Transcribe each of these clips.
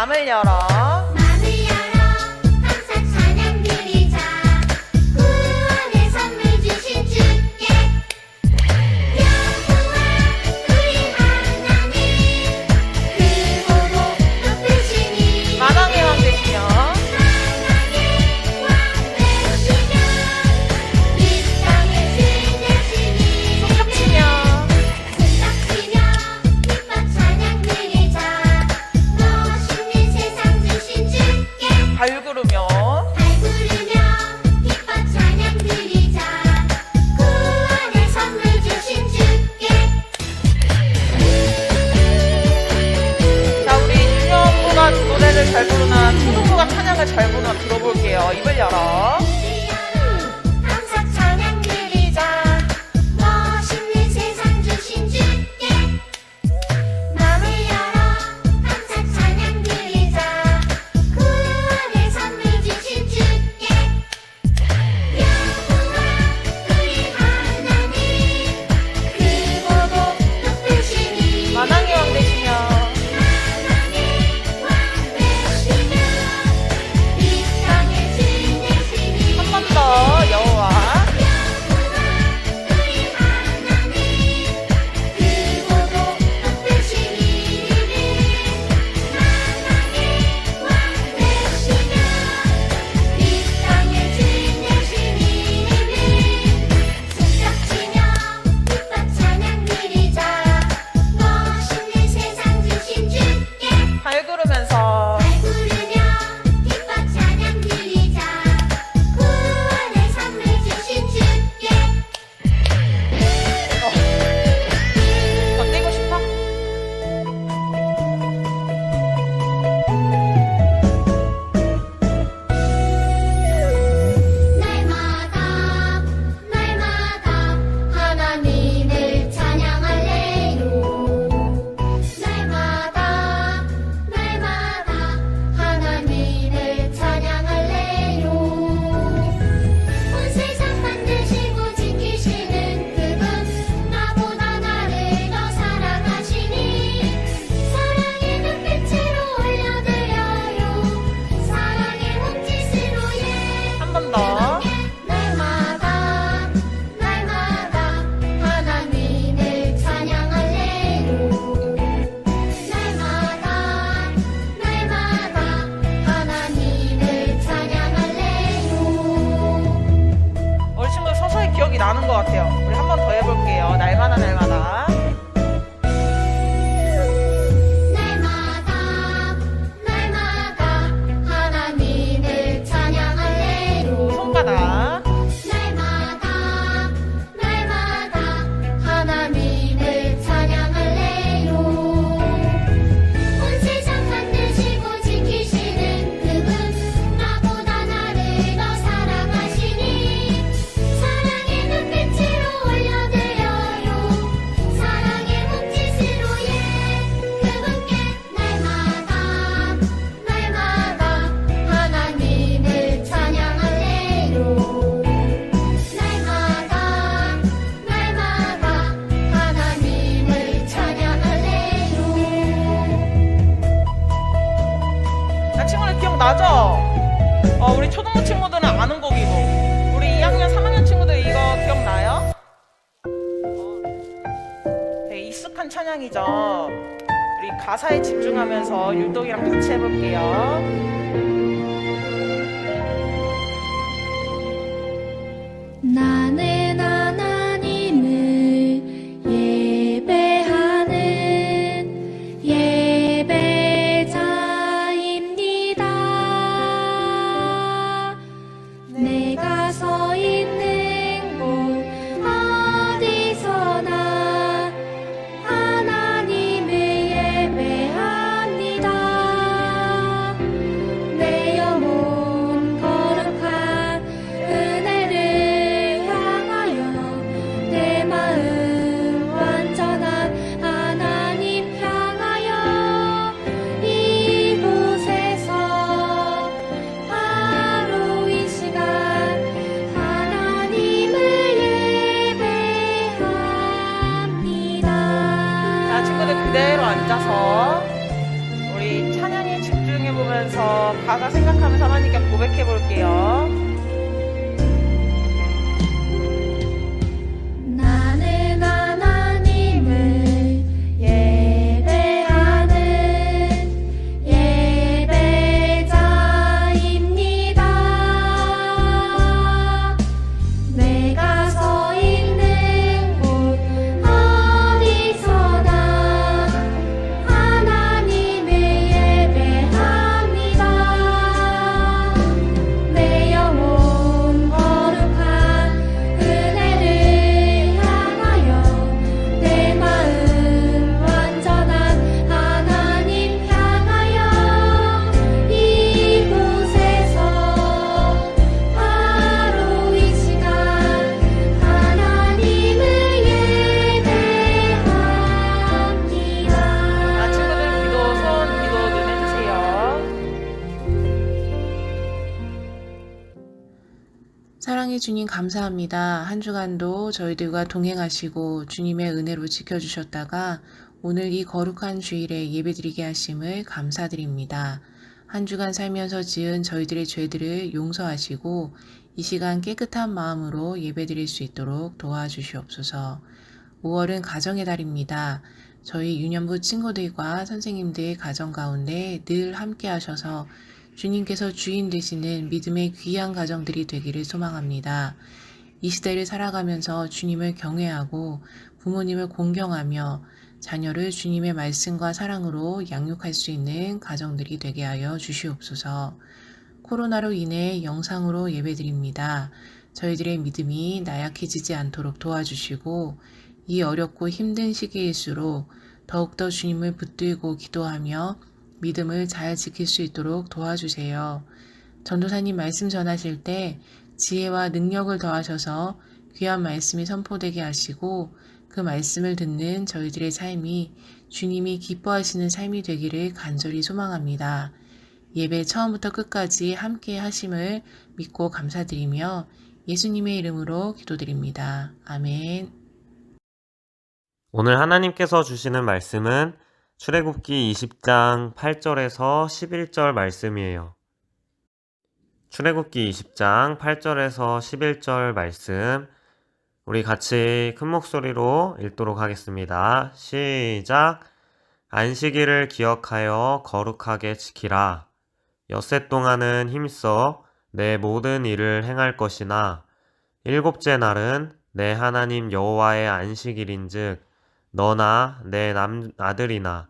咱们聊聊。 초등부가 찬양을 잘 보나 들어볼게요. 입을 열 기억나죠? 어, 우리 초등부 친구들은 아는 곡이고 우리 2학년, 3학년 친구들 이거 기억나요? 어, 되게 익숙한 찬양이죠. 우리 가사에 집중하면서 율동이랑 같이 해볼게요. 나는 사랑해 주님 감사합니다. 한 주간도 저희들과 동행하시고 주님의 은혜로 지켜주셨다가 오늘 이 거룩한 주일에 예배드리게 하심을 감사드립니다. 한 주간 살면서 지은 저희들의 죄들을 용서하시고 이 시간 깨끗한 마음으로 예배드릴 수 있도록 도와주시옵소서. 5월은 가정의 달입니다. 저희 유년부 친구들과 선생님들 가정 가운데 늘 함께 하셔서 주님께서 주인 되시는 믿음의 귀한 가정들이 되기를 소망합니다. 이 시대를 살아가면서 주님을 경외하고 부모님을 공경하며 자녀를 주님의 말씀과 사랑으로 양육할 수 있는 가정들이 되게 하여 주시옵소서. 코로나로 인해 영상으로 예배드립니다. 저희들의 믿음이 나약해지지 않도록 도와주시고 이 어렵고 힘든 시기일수록 더욱더 주님을 붙들고 기도하며 믿음을 잘 지킬 수 있도록 도와주세요. 전도사님 말씀 전하실 때 지혜와 능력을 더하셔서 귀한 말씀이 선포되게 하시고 그 말씀을 듣는 저희들의 삶이 주님이 기뻐하시는 삶이 되기를 간절히 소망합니다. 예배 처음부터 끝까지 함께 하심을 믿고 감사드리며 예수님의 이름으로 기도드립니다. 아멘. 오늘 하나님께서 주시는 말씀은 출애굽기 20장 8절에서 11절 말씀이에요. 출애굽기 20장 8절에서 11절 말씀 우리 같이 큰 목소리로 읽도록 하겠습니다. 시작. 안식일을 기억하여 거룩하게 지키라. 엿새 동안은 힘써 내 모든 일을 행할 것이나 일곱째 날은 내 하나님 여호와의 안식일인즉 너나 내 남 아들이나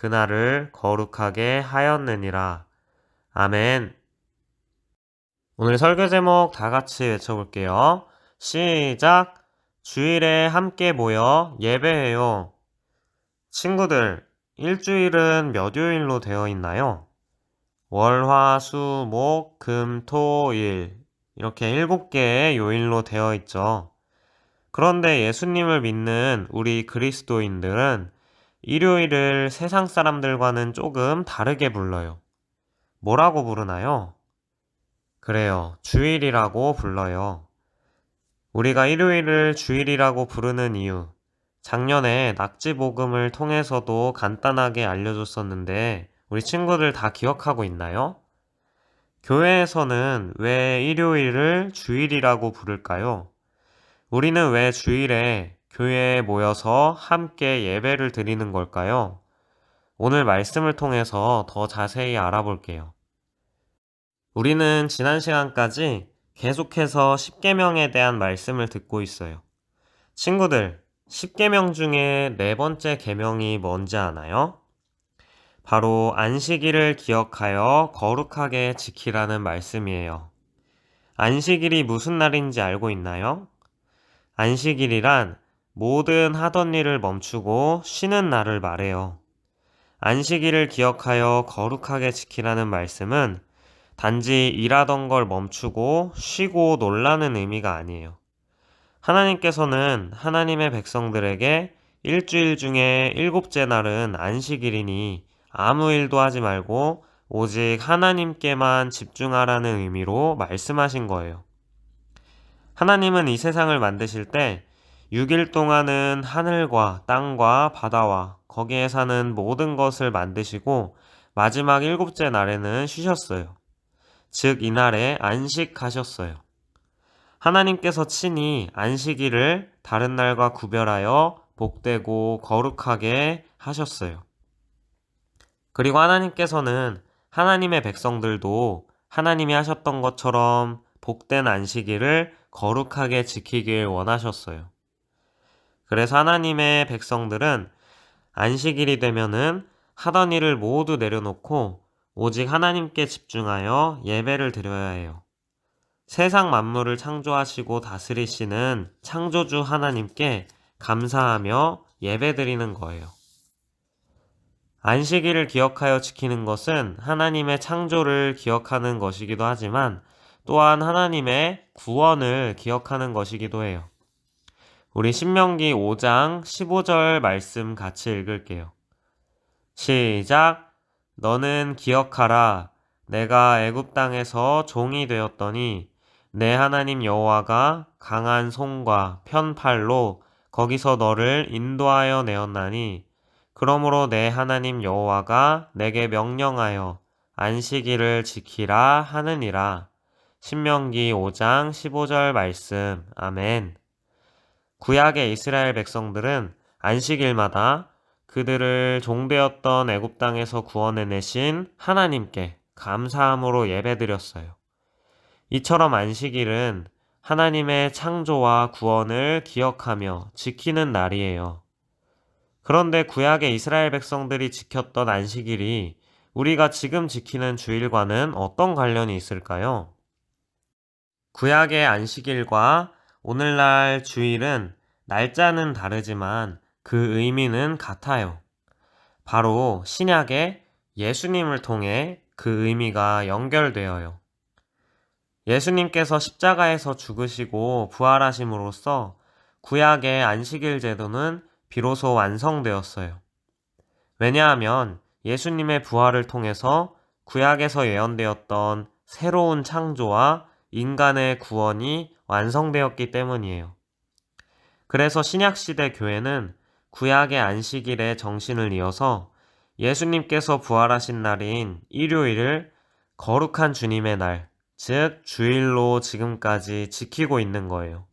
그날을 거룩하게 하였느니라. 아멘. 오늘 설교 제목 다 같이 외쳐볼게요. 시작. 주일에 함께 모여 예배해요. 친구들, 일주일은 몇 요일로 되어 있나요? 월, 화, 수, 목, 금, 토, 일. 이렇게 일곱 개의 요일로 되어 있죠. 그런데 예수님을 믿는 우리 그리스도인들은 일요일을 세상 사람들과는 조금 다르게 불러요. 뭐라고 부르나요? 그래요. 주일이라고 불러요. 우리가 일요일을 주일이라고 부르는 이유. 작년에 낙지복음을 통해서도 간단하게 알려줬었는데, 우리 친구들 다 기억하고 있나요? 교회에서는 왜 일요일을 주일이라고 부를까요? 우리는 왜 주일에 교회에 모여서 함께 예배를 드리는 걸까요? 오늘 말씀을 통해서 더 자세히 알아볼게요. 우리는 지난 시간까지 계속해서 10계명에 대한 말씀을 듣고 있어요. 친구들, 10계명 중에 네 번째 계명이 뭔지 아나요? 바로 안식일을 기억하여 거룩하게 지키라는 말씀이에요. 안식일이 무슨 날인지 알고 있나요? 안식일이란 모든 하던 일을 멈추고 쉬는 날을 말해요. 안식일을 기억하여 거룩하게 지키라는 말씀은 단지 일하던 걸 멈추고 쉬고 놀라는 의미가 아니에요. 하나님께서는 하나님의 백성들에게 일주일 중에 일곱째 날은 안식일이니 아무 일도 하지 말고 오직 하나님께만 집중하라는 의미로 말씀하신 거예요. 하나님은 이 세상을 만드실 때 6일 동안은 하늘과 땅과 바다와 거기에 사는 모든 것을 만드시고 마지막 일곱째 날에는 쉬셨어요. 즉, 이날에 안식하셨어요. 하나님께서 친히 안식일을 다른 날과 구별하여 복되고 거룩하게 하셨어요. 그리고 하나님께서는 하나님의 백성들도 하나님이 하셨던 것처럼 복된 안식일을 거룩하게 지키길 원하셨어요. 그래서 하나님의 백성들은 안식일이 되면은 하던 일을 모두 내려놓고 오직 하나님께 집중하여 예배를 드려야 해요. 세상 만물을 창조하시고 다스리시는 창조주 하나님께 감사하며 예배 드리는 거예요. 안식일을 기억하여 지키는 것은 하나님의 창조를 기억하는 것이기도 하지만 또한 하나님의 구원을 기억하는 것이기도 해요. 우리 신명기 5장 15절 말씀 같이 읽을게요. 시작. 너는 기억하라. 내가 애굽 땅에서 종이 되었더니 내 하나님 여호와가 강한 손과 편팔로 거기서 너를 인도하여 내었나니 그러므로 내 하나님 여호와가 내게 명령하여 안식일을 지키라 하느니라. 신명기 5장 15절 말씀. 아멘. 구약의 이스라엘 백성들은 안식일마다 그들을 종되었던 애굽 땅에서 구원해 내신 하나님께 감사함으로 예배드렸어요. 이처럼 안식일은 하나님의 창조와 구원을 기억하며 지키는 날이에요. 그런데 구약의 이스라엘 백성들이 지켰던 안식일이 우리가 지금 지키는 주일과는 어떤 관련이 있을까요? 구약의 안식일과 오늘날 주일은 날짜는 다르지만 그 의미는 같아요. 바로 신약의 예수님을 통해 그 의미가 연결되어요. 예수님께서 십자가에서 죽으시고 부활하심으로써 구약의 안식일 제도는 비로소 완성되었어요. 왜냐하면 예수님의 부활을 통해서 구약에서 예언되었던 새로운 창조와 인간의 구원이 완성되었기 때문이에요. 그래서 신약시대 교회는 구약의 안식일의 정신을 이어서 예수님께서 부활하신 날인 일요일을 거룩한 주님의 날, 즉 주일로 지금까지 지키고 있는 거예요.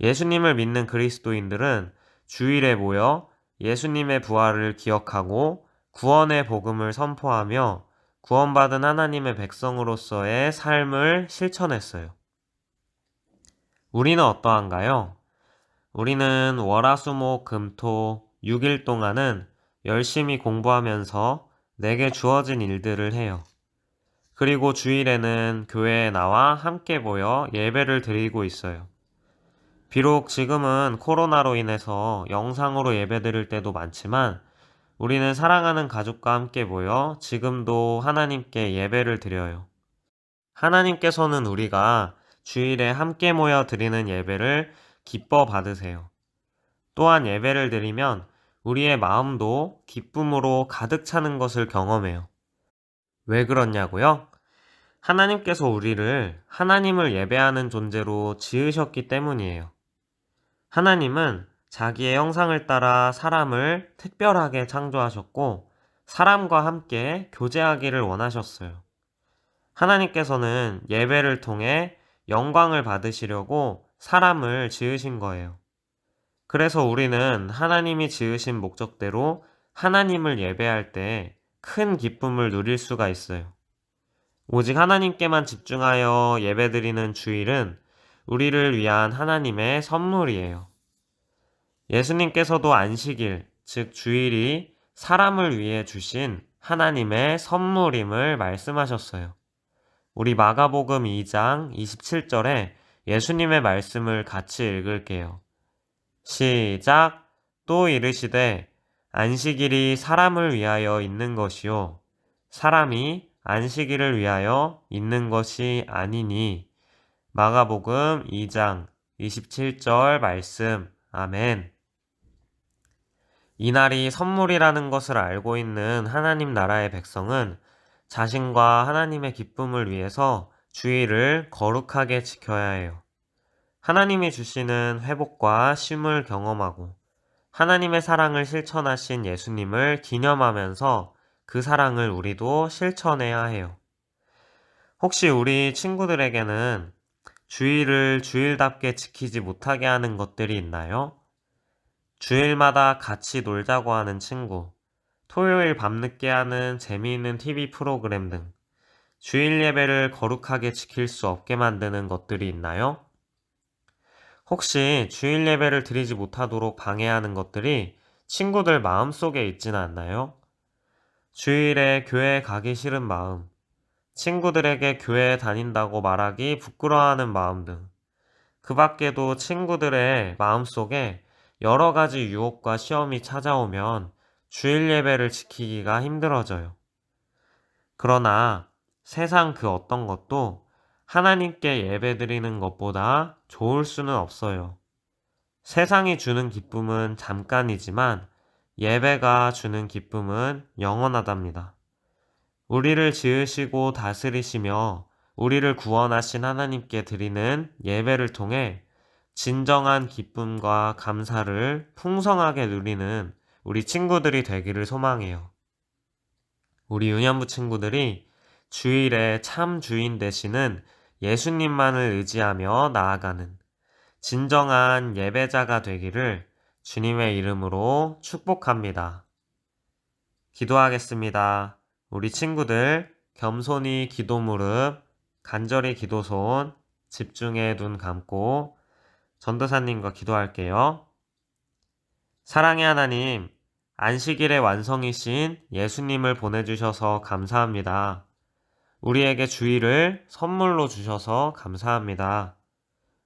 예수님을 믿는 그리스도인들은 주일에 모여 예수님의 부활을 기억하고 구원의 복음을 선포하며 구원받은 하나님의 백성으로서의 삶을 실천했어요. 우리는 어떠한가요? 우리는 월화수목 금토 6일 동안은 열심히 공부하면서 내게 주어진 일들을 해요. 그리고 주일에는 교회에 나와 함께 모여 예배를 드리고 있어요. 비록 지금은 코로나로 인해서 영상으로 예배 드릴 때도 많지만 우리는 사랑하는 가족과 함께 모여 지금도 하나님께 예배를 드려요. 하나님께서는 우리가 주일에 함께 모여 드리는 예배를 기뻐 받으세요. 또한 예배를 드리면 우리의 마음도 기쁨으로 가득 차는 것을 경험해요. 왜 그렇냐고요? 하나님께서 우리를 하나님을 예배하는 존재로 지으셨기 때문이에요. 하나님은 자기의 형상을 따라 사람을 특별하게 창조하셨고, 사람과 함께 교제하기를 원하셨어요. 하나님께서는 예배를 통해 영광을 받으시려고 사람을 지으신 거예요. 그래서 우리는 하나님이 지으신 목적대로 하나님을 예배할 때 큰 기쁨을 누릴 수가 있어요. 오직 하나님께만 집중하여 예배드리는 주일은 우리를 위한 하나님의 선물이에요. 예수님께서도 안식일, 즉 주일이 사람을 위해 주신 하나님의 선물임을 말씀하셨어요. 우리 마가복음 2장 27절에 예수님의 말씀을 같이 읽을게요. 시작. 또 이르시되 안식일이 사람을 위하여 있는 것이요 사람이 안식일을 위하여 있는 것이 아니니 마가복음 2장 27절 말씀 아멘. 이날이 선물이라는 것을 알고 있는 하나님 나라의 백성은 자신과 하나님의 기쁨을 위해서 주의를 거룩하게 지켜야 해요. 하나님이 주시는 회복과 쉼을 경험하고 하나님의 사랑을 실천하신 예수님을 기념하면서 그 사랑을 우리도 실천해야 해요. 혹시 우리 친구들에게는 주일을 주일답게 지키지 못하게 하는 것들이 있나요? 주일마다 같이 놀자고 하는 친구, 토요일 밤늦게 하는 재미있는 TV 프로그램 등 주일 예배를 거룩하게 지킬 수 없게 만드는 것들이 있나요? 혹시 주일 예배를 드리지 못하도록 방해하는 것들이 친구들 마음속에 있지는 않나요? 주일에 교회 가기 싫은 마음, 친구들에게 교회 다닌다고 말하기 부끄러워하는 마음 등, 그 밖에도 친구들의 마음속에 여러 가지 유혹과 시험이 찾아오면 주일 예배를 지키기가 힘들어져요. 그러나 세상 그 어떤 것도 하나님께 예배 드리는 것보다 좋을 수는 없어요. 세상이 주는 기쁨은 잠깐이지만 예배가 주는 기쁨은 영원하답니다. 우리를 지으시고 다스리시며 우리를 구원하신 하나님께 드리는 예배를 통해 진정한 기쁨과 감사를 풍성하게 누리는 우리 친구들이 되기를 소망해요. 우리 유년부 친구들이 주일에 참 주인 되시는 예수님만을 의지하며 나아가는 진정한 예배자가 되기를 주님의 이름으로 축복합니다. 기도하겠습니다. 우리 친구들 겸손히 기도 무릎, 간절히 기도 손, 집중해 눈 감고 전도사님과 기도할게요. 사랑의 하나님, 안식일의 완성이신 예수님을 보내주셔서 감사합니다. 우리에게 주일을 선물로 주셔서 감사합니다.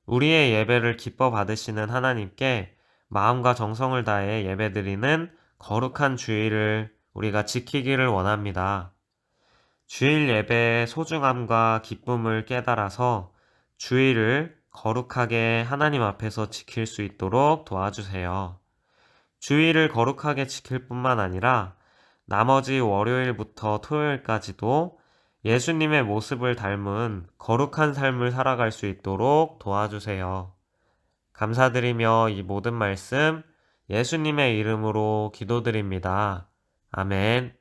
우리의 예배를 기뻐 받으시는 하나님께 마음과 정성을 다해 예배드리는 거룩한 주일을 우리가 지키기를 원합니다. 주일 예배의 소중함과 기쁨을 깨달아서 주일을 거룩하게 하나님 앞에서 지킬 수 있도록 도와주세요. 주일을 거룩하게 지킬 뿐만 아니라 나머지 월요일부터 토요일까지도 예수님의 모습을 닮은 거룩한 삶을 살아갈 수 있도록 도와주세요. 감사드리며 이 모든 말씀 예수님의 이름으로 기도드립니다. 아멘.